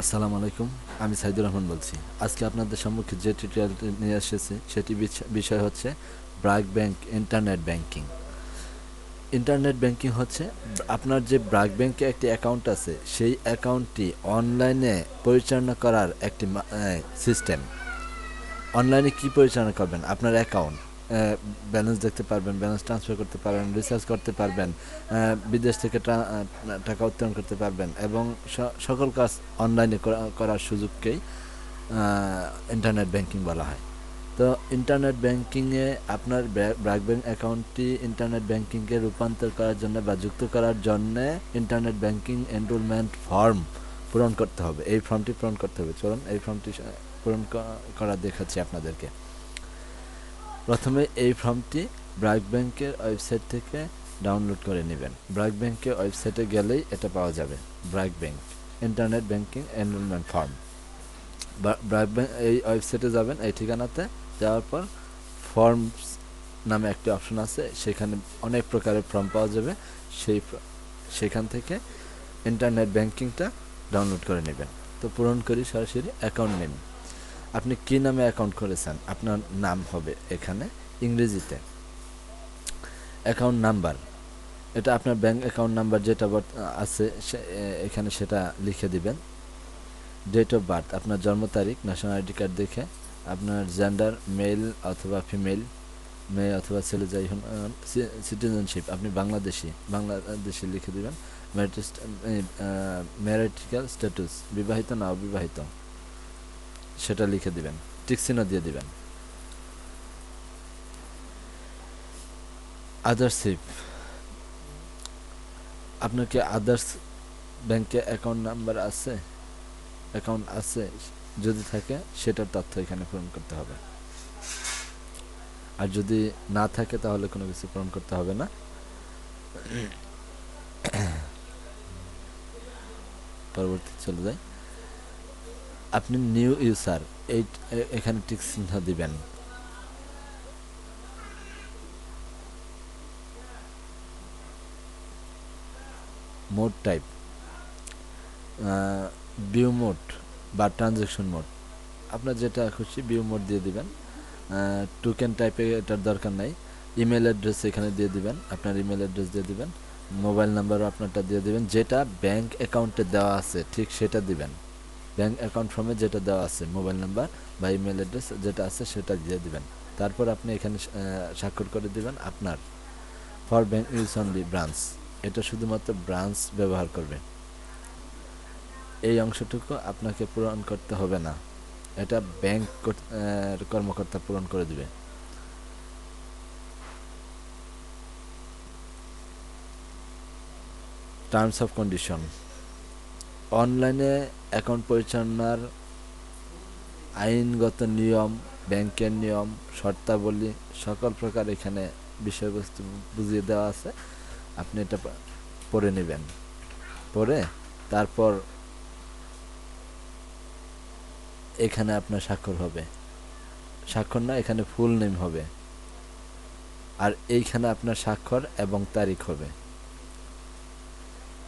আসসালামু আলাইকুম, আমি সাইদুর রহমান বলছি। আজকে আপনাদের সম্মুখে যে টিউটোরিয়ালটি নিয়ে এসেছি, সেটি বিষয় হচ্ছে BRAC bank internet banking internet banking হচ্ছে, আপনার যে ব্রাক ব্যাংকে একটি অ্যাকাউন্ট আছে, সেই অ্যাকাউন্টটি অনলাইনে পরিচালনা করার একটি সিস্টেম অনলাইনে কি পরিচালনা করবেন? আপনার অ্যাকাউন্ট ব্যালেন্স দেখতে পারবেন ব্যালেন্স ট্রান্সফার করতে পারবেন রিচার্জ করতে পারবেন বিদেশ থেকে টাকা উত্তোলন করতে পারবেন এবং সকল কাজ অনলাইনে করার সুযোগকেই ইন্টারনেট ব্যাংকিং বলা হয়। তো ইন্টারনেট ব্যাংকিংয়ে আপনার ব্র্যাক ব্যাংক অ্যাকাউন্টটি ইন্টারনেট ব্যাংকিংকে রূপান্তর করার জন্য বা যুক্ত করার জন্য ইন্টারনেট ব্যাংকিং এনরোলমেন্ট ফর্ম পূরণ করতে হবে। এই ফর্মটি পূরণ করতে হবে। চলুন, এই ফর্মটি পূরণ করা দেখাচ্ছি আপনাদেরকে। প্রথমে এই ফর্মটি ব্র্যাক ব্যাংকের ওয়েবসাইট থেকে ডাউনলোড করে নেবেন। ব্র্যাক ব্যাংকের ওয়েবসাইটে গেলেই এটা পাওয়া যাবে, BRAC bank, internet banking enrollment form. BRAC bank এই ওয়েবসাইটে যাবেন, এই ঠিকানাতে যাওয়ার পর ফর্মস নামে একটি অপশন আছে, সেখানে অনেক প্রকারের ফর্ম পাওয়া যাবে, সেই সেখান থেকে ইন্টারনেট ব্যাংকিংটা ডাউনলোড করে নেবেন। তো পূরণ করি সরাসরি অ্যাকাউন্ট নেম। আপনি কি নামে অ্যাকাউন্ট করেছেন? আপনার নাম হবে এখানে, ইংরেজিতে। অ্যাকাউন্ট নাম্বার এটা আপনার ব্যাংক অ্যাকাউন্ট নাম্বার যেটা আছে এখানে সেটা লিখে দিবেন। ডেট অফ বার্থ আপনার জন্ম তারিখ ন্যাশনাল আইডি কার্ড দেখে, আপনার জেন্ডার মেল অথবা ফিমেল মেয়ে অথবা ছেলে, যাই হন সিটিজেনশিপ আপনি বাংলাদেশি বাংলাদেশি লিখে দিবেন। ম্যারিটিক্যাল স্ট্যাটাস বিবাহিত না অবিবাহিত? সেটা লিখে দিবেন টিকসিনও দিয়ে দিবেন। আদার্সিপ আপনার কি আদার্স ব্যাংকে অ্যাকাউন্ট নাম্বার আছে? অ্যাকাউন্ট আছে, যদি থাকে সেটার তথ্য এখানে পূরণ করতে হবে। আর যদি না থাকে তাহলে কোনো কিছু পূরণ করতে হবে না। পরবর্তী চলে যাই। আপনি নিউ ইউজার এই এখানে টিক চিহ্ন দিবেন। মোড টাইপ ভিউ মোড বা ট্রানজেকশন মোড আপনার যেটা খুশি ভিউ মোড দিয়ে দিবেন। টোকেন টাইপে এটার দরকার নাই। ইমেল অ্যাড্রেস এখানে দিয়ে দিবেন। আপনার ইমেল অ্যাড্রেস দিয়ে দিবেন। মোবাইল নাম্বারও আপনারটা দিয়ে দিবেন। যেটা ব্যাংক অ্যাকাউন্টে দেওয়া আছে, ঠিক সেটা দিবেন। ব্যাংক অ্যাকাউন্ট ফর্মে যেটা দেওয়া আছে মোবাইল নাম্বার বা ইমেল অ্যাড্রেস যেটা আছে সেটা দিয়ে দিবেন। তারপর আপনি এখানে স্বাক্ষর করে দিবেন আপনার। For bank use only branch এটা শুধুমাত্র ব্রাঞ্চ ব্যবহার করবে। এই অংশটুকু আপনাকে পূরণ করতে হবে না। এটা ব্যাংক কর্মকর্তা পূরণ করে দিবে। টার্মস অফ কন্ডিশন অনলাইনে অ্যাকাউন্ট পরিচালনার আইনগত নিয়ম, ব্যাংকের নিয়ম, শর্তাবলী সকল প্রকার এখানে বিষয়বস্তু বুঝিয়ে দেওয়া আছে। আপনি এটা পড়ে নেবেন। পড়ে তারপর এখানে আপনার স্বাক্ষর হবে। স্বাক্ষর না, এখানে ফুল নেম হবে। আর এইখানে আপনার স্বাক্ষর এবং তারিখ হবে।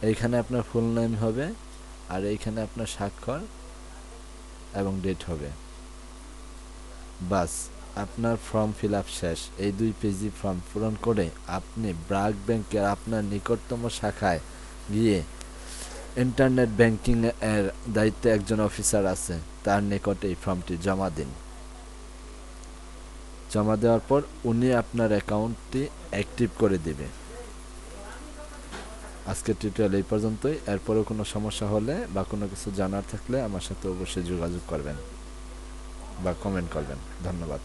এইখানে আপনার ফুল নেম হবে। আর এইখানে আপনার স্বাক্ষর এবং ডেট হবে। বাস, আপনার ফর্ম ফিল আপ শেষ। এই দুই পেজি ফর্ম পূরণ করে আপনি ব্রাক ব্যাংকের আপনার নিকটতম শাখায় গিয়ে ইন্টারনেট ব্যাংকিং এর দায়িত্বে একজন অফিসার আছে, তার নিকটে এই ফর্মটি জমা দিন। জমা দেওয়ার পর উনি আপনার অ্যাকাউন্টটি অ্যাক্টিভ করে দেবে। আজকের টিউটোরিয়াল এই পর্যন্তই। এরপরেও কোনো সমস্যা হলে বা কোনো কিছু জানার থাকলে আমার সাথে অবশ্যই যোগাযোগ করবেন বা কমেন্ট করবেন। ধন্যবাদ।